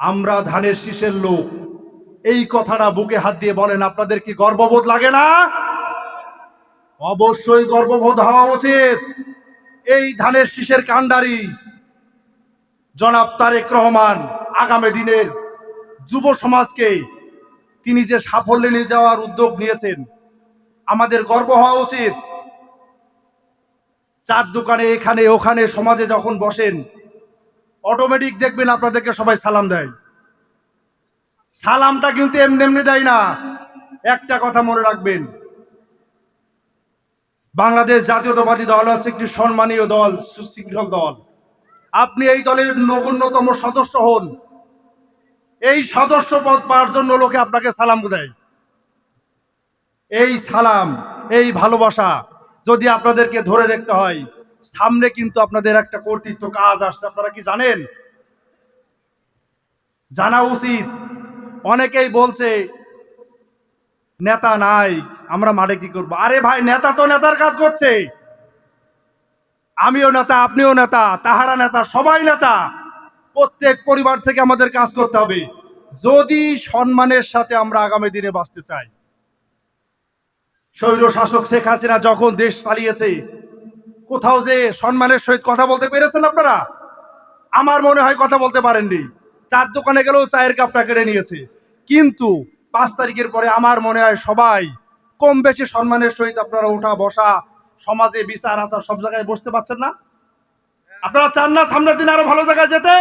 আমরা ধানের শীষের লোক। এই কথাটা বুকে হাত দিয়ে বলেন, আপনাদের কি গর্ববোধ লাগে না? অবশ্যই গর্ববোধ হওয়া উচিত। এই ধানের শীষের কাণ্ডারি জনাব তারেক রহমান আগামী দিনের যুব সমাজকে তিনি যে সাফল্যে নিয়ে যাওয়ার উদ্যোগ নিয়েছেন, আমাদের গর্ব হওয়া উচিত। চার দোকানে এখানে ওখানে সমাজে যখন বসেন অটোমেটিক দেখবেন, আপনাদেরকে সবাই সালাম দেয়। সালামটা কিন্তু এমনি এমনি দেয় না। একটা কথা মনে রাখবেন, বাংলাদেশ জাতীয়তাবাদী দল হচ্ছে একটি সম্মানীয় দল, সুশৃঙ্খল দল। আপনি এই দলের নগণ্যতম সদস্য হন। এই সদস্য পদ পাওয়ার জন্য লোকে আপনাকে সালাম দেয়। এই সালাম, এই ভালোবাসা যদি আপনাদেরকে ধরে রাখতে হয় সামনে কিন্তু আপনাদের একটা কর্তৃত্ব কাজ আসছে। আপনারা কি জানেন? জানা উচিত। অনেকেই বলছে, নেতা নাই, আমরা মাঠে কি করব? আরে ভাই, নেতা তো নেতার কাজ করছে। আমিও নেতা, আপনিও নেতা, তাহারা নেতা, সবাই নেতা। প্রত্যেক পরিবার থেকে আমাদের কাজ করতে হবে। যদি সম্মানের সাথে আমরা আগামী দিনে বাঁচতে চাই। স্বৈর শাসক শেখ হাসিনা যখন দেশ চালিয়েছে কোথাও যে সম্মানের সহিত কথা বলতে পেরেছেন আপনারা? আমার মনে হয় কথা বলতে পারেননি। চার দোকানে গেলেও চায়ের কাপটা কেড়ে নিয়েছে। কিন্তু পাঁচ তারিখের পরে আমার মনে হয় সবাই কম বেশি সম্মানের সহিত আপনারা ওঠা বসা, সমাজে বিচার আচার সব জায়গায় বসতে পারছেন না? আপনারা চান না সামনের দিন আরও ভালো জায়গায় যেতে?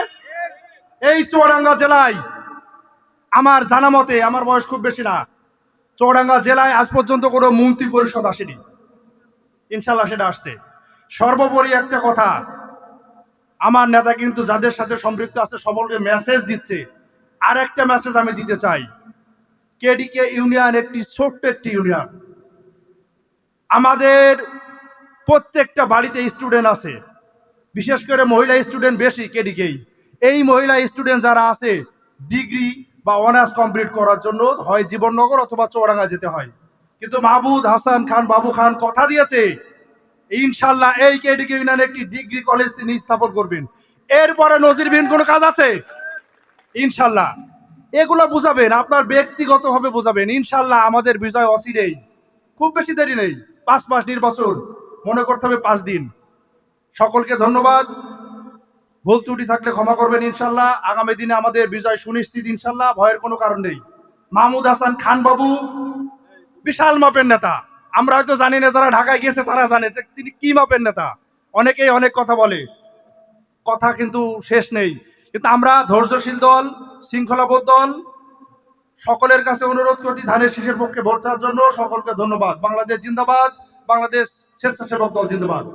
এই চুয়াডাঙ্গা জেলায় আমার জানা মতে, আমার বয়স খুব বেশি না চৌডাঙ্গা জেলায় আজ পর্যন্ত কোনো মন্ত্রী পরিষদ আসেনি। ইনশাল্লাহ সেটা আসছে। সর্বোপরি একটা কথা। আমার নেতা কিন্তু যাদের সাথে সম্পৃক্ত আছে, সকলকে মেসেজ দিচ্ছে। আর একটা মেসেজ আমি দিতে চাই। কেডিকে ইউনিয়ন একটি ছোট্ট একটি ইউনিয়ন আমাদের প্রত্যেকটা বাড়িতে স্টুডেন্ট আছে। বিশেষ করে মহিলা স্টুডেন্ট বেশি কেডিকেই এই মহিলা স্টুডেন্ট যারা আছে ডিগ্রি বা অনার্স কমপ্লিট করার জন্য হয় জীবননগর অথবা চৌরাঙ্গা যেতে হয়। কিন্তু মাহবুদ হাসান খান, বাবু খান কথা দিয়েছে ইনশাল্লাহ এই কেডিকে ইউনিয়নে একটি ডিগ্রি কলেজ তিনি স্থাপন করবেন। এরপরে নজিরবিহীন কোনো কাজ আছে? ইনশাল্লাহ এগুলো বুঝাবেন, আপনার ব্যক্তিগতভাবে বুঝাবেন। ইনশাল্লাহ আমাদের বিজয় অচিরেই খুব বেশি দেরি নেই। পাঁচ মাস নির্বাচন। মনে করতে হবে পাঁচ দিন। সকলকে ধন্যবাদ। ভুল ত্রুটি থাকলে ক্ষমা করবেন ইনশাল্লাহ আগামী দিনে আমাদের বিজয় সুনিশ্চিত ইনশাল্লাহ ভয়ের কোনো কারণ নেই। মাহমুদ হাসান খান বাবু, বিশাল মাপের নেতা। আমরা হয়তো জানি না যারা ঢাকায় গেছে তারা জানে যে তিনি কি মাপের নেতা। অনেকেই অনেক কথা বলে। কথা কিন্তু শেষ নেই। কিন্তু আমরা ধৈর্যশীল দল শৃঙ্খলাবোধ দল, সকলের কাছে অনুরোধ করছি ধানের শীষের পক্ষে ভোট জন্য সকলকে ধন্যবাদ। বাংলাদেশ জিন্দাবাদ, বাংলাদেশ স্বেচ্ছাসেবক দল জিন্দাবাদ।